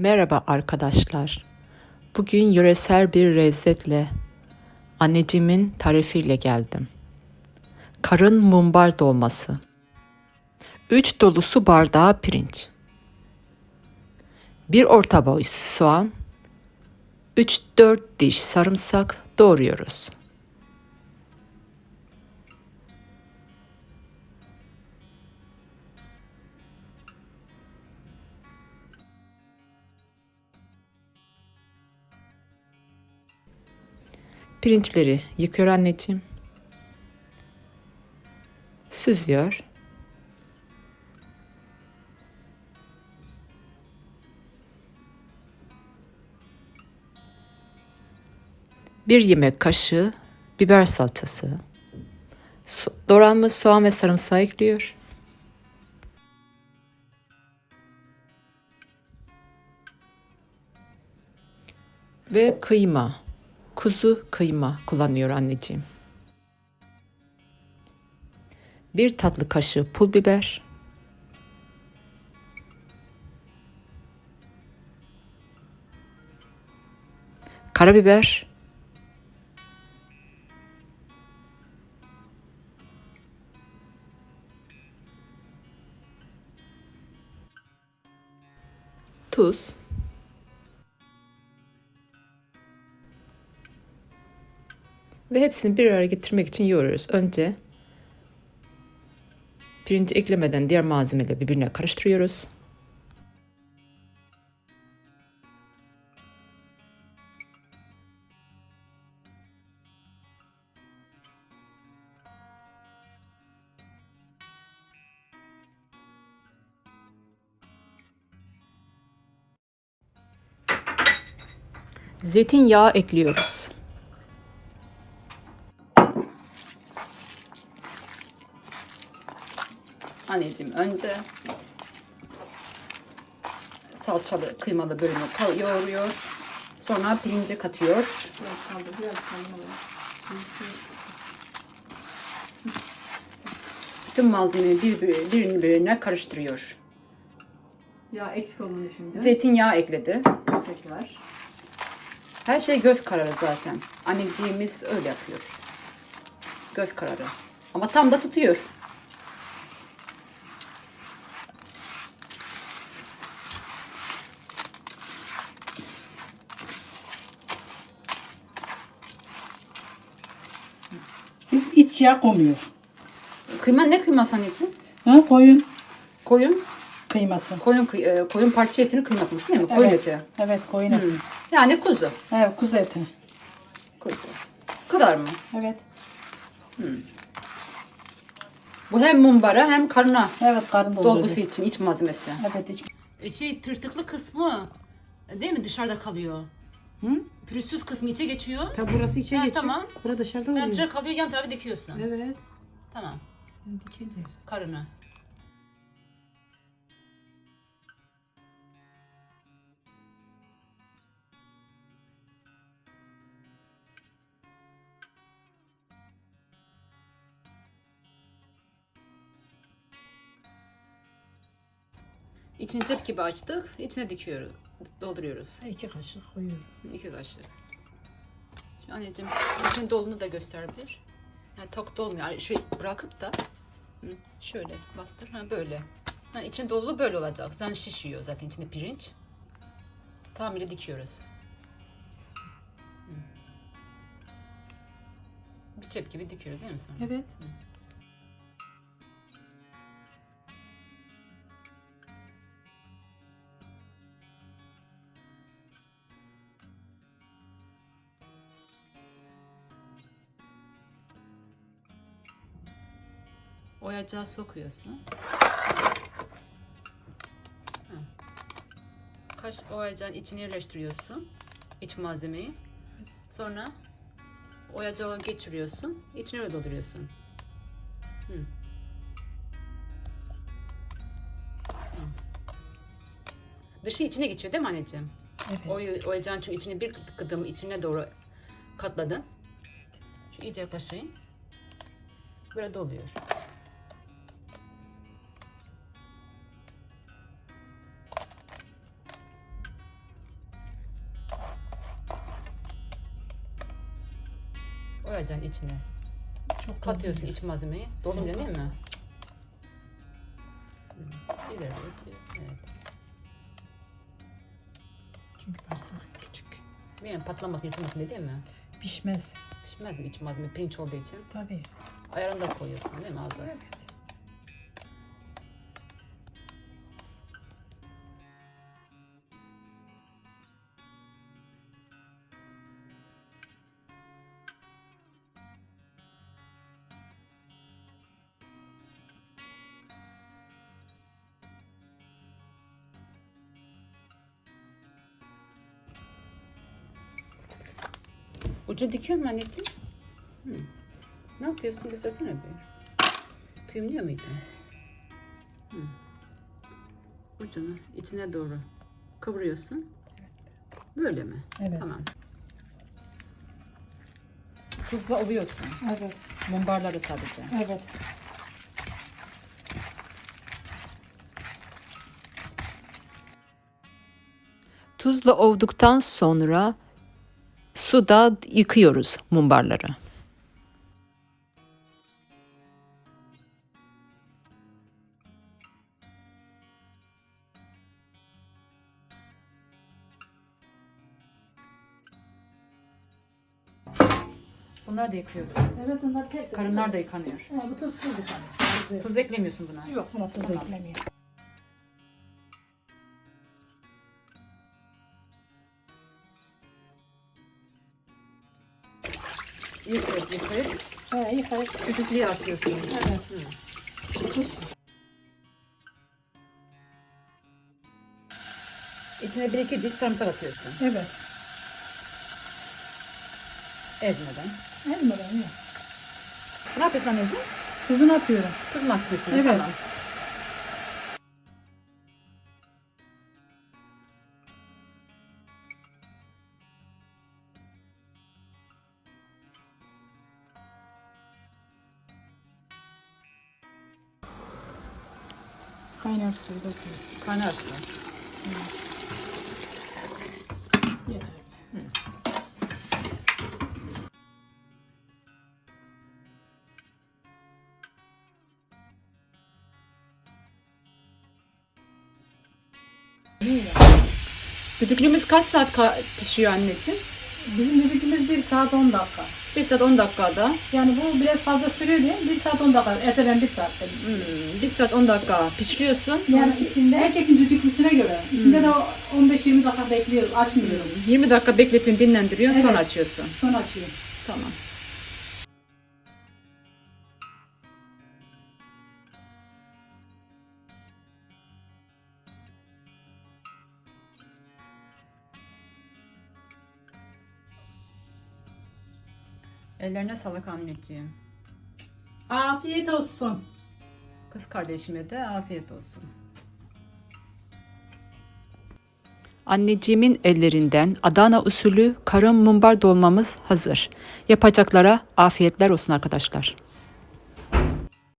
Merhaba arkadaşlar. Bugün yöresel bir lezzetle anneciğimin tarifiyle geldim. Karın mumbar dolması. 3 dolu su bardağı pirinç. 1 orta boy soğan. 3-4 diş sarımsak doğruyoruz. Pirinçleri yıkıyor anneciğim. Süzüyor. Bir yemek kaşığı biber salçası. Doğranmış soğan ve sarımsağı ekliyor. Ve kıyma. Kuzu kıyma kullanıyor anneciğim. Bir tatlı kaşığı pul biber. Karabiber. Tuz. Ve hepsini bir araya getirmek için yoğuruyoruz. Önce pirinci eklemeden diğer malzemeleri birbirine karıştırıyoruz. Zeytinyağı ekliyoruz. Anneciğim önce salçalı kıymalı bölümü yoğuruyor. Sonra pirinci katıyor. Biraz kaldı, biraz kaldı. Bütün malzemeyi bir, bir, birini birbirine karıştırıyor. Ya eksik olduğunu düşündüm. Zeytinyağı ekledi. Tekrar. Her şey göz kararı zaten. Anneciğimiz öyle yapıyor. Göz kararı. Ama tam da tutuyor. Yağ koymuyor. Kıyma ne kıyması anneciğim? Ha, koyun Koyun. kıyması. Koyun, kıy- e, koyun parça etini kıymatmış değil mi? Koyun Evet. eti. Evet koyun eti. Hmm. Yani kuzu. Evet kuzu eti. Kuzu. Bu kadar mı? Evet. Bu hem mumbara hem karına Evet karın dolduruyor. dolgusu için iç malzemesi. Evet iç. Şey tırtıklı kısmı değil mi dışarıda kalıyor? Hı? Pürüzsüz kısmı içe geçiyor. Tabi burası içe Ha, geçiyor. tamam. Bura dışarıda oluyor. dışarı kalıyor yan tarafı dikiyorsun. Evet. Tamam. Dikeceğiz. Karını. İçini cep gibi açtık. İçine dikiyoruz. Dolduruyoruz. İki kaşık koyuyorum. İki kaşık. Şu anneciğim için dolunu da göster bir. Yani tok dolmuyor. Şu bırakıp da hı, şöyle bastır. Ha böyle. Ha, için dolu böyle olacak. Zaten şişiyor zaten içinde pirinç. Tamamıyla dikiyoruz. Hı. Bir cep gibi dikiyoruz değil mi sonra? Evet. Oyacağı sokuyorsun. Kaş oyacağın içine yerleştiriyorsun. iç malzemeyi. Sonra oyacağı geçiriyorsun. İçine dolduruyorsun. Hı. Hı. Dışı içine geçiyor değil mi anneciğim? Evet. Oy, oyacağın çünkü içine bir kıdım içine doğru katladın. Şu iyice yaklaşayım. Böyle doluyor. Koyacaksın içine. Çok Katıyorsun iç malzemeyi. Dolunca değil mi? Hı. İleri. Evet. Çünkü bağırsak küçük. Yani patlamasın, yırtılmasın diye değil mi? Pişmez. Pişmez mi iç malzeme pirinç olduğu için? Tabii. Ayarını da koyuyorsun değil mi az az? Evet. Ucu dikiyor mu anneciğim? Hı. Ne yapıyorsun? Göstersene bir. Tüyümlüyor muydun? Hı. Ucunu içine doğru kıvırıyorsun. Böyle mi? Evet. Tamam. Tuzla ovuyorsun. Evet. Mumbarları sadece. Evet. Tuzla ovduktan sonra suda yıkıyoruz mumbarları. Bunları da yıkıyorsun. Evet onlar tek. Karınlar da yıkanıyor. Ha, bu tuzsuz yıkanıyor. Tuz eklemiyorsun buna. Yok buna tuz Tamam. Yıkayıp yıkayıp He yıkayıp. düdüklüye atıyorsun. Evet. Hı. İçine bir iki diş sarımsak atıyorsun. Evet. Ezmeden. Elmadan yok. Ne yapıyorsun anneciğim? Tuzunu atıyorum. Tuz mu atıyorsun? Evet. Tamam. Kaynar suyu döküyoruz. Kaynar su. Yeter. Düdüklüğümüz kaç saat ka- pişiyor anneciğim? Bizim düdüklümüz 1 saat 10 dakika. 1 saat 10 dakikada. Yani bu biraz fazla sürüyor diye 1 saat 10 dakika. Eteden 1 saat. dedim. Hmm, 1 saat 10 dakika pişiriyorsun. Yani içinde herkesin düdüklüsüne göre. İçinde de o 15-20 dakika bekliyoruz. Açmıyorum. 20 dakika bekletiyorsun, dinlendiriyorsun, sonra Evet. açıyorsun. Sonra açıyorum. Tamam. Ellerine sağlık anneciğim. Afiyet olsun. Kız kardeşime de afiyet olsun. Anneciğimin ellerinden Adana usulü karın mumbar dolmamız hazır. Yapacaklara afiyetler olsun arkadaşlar.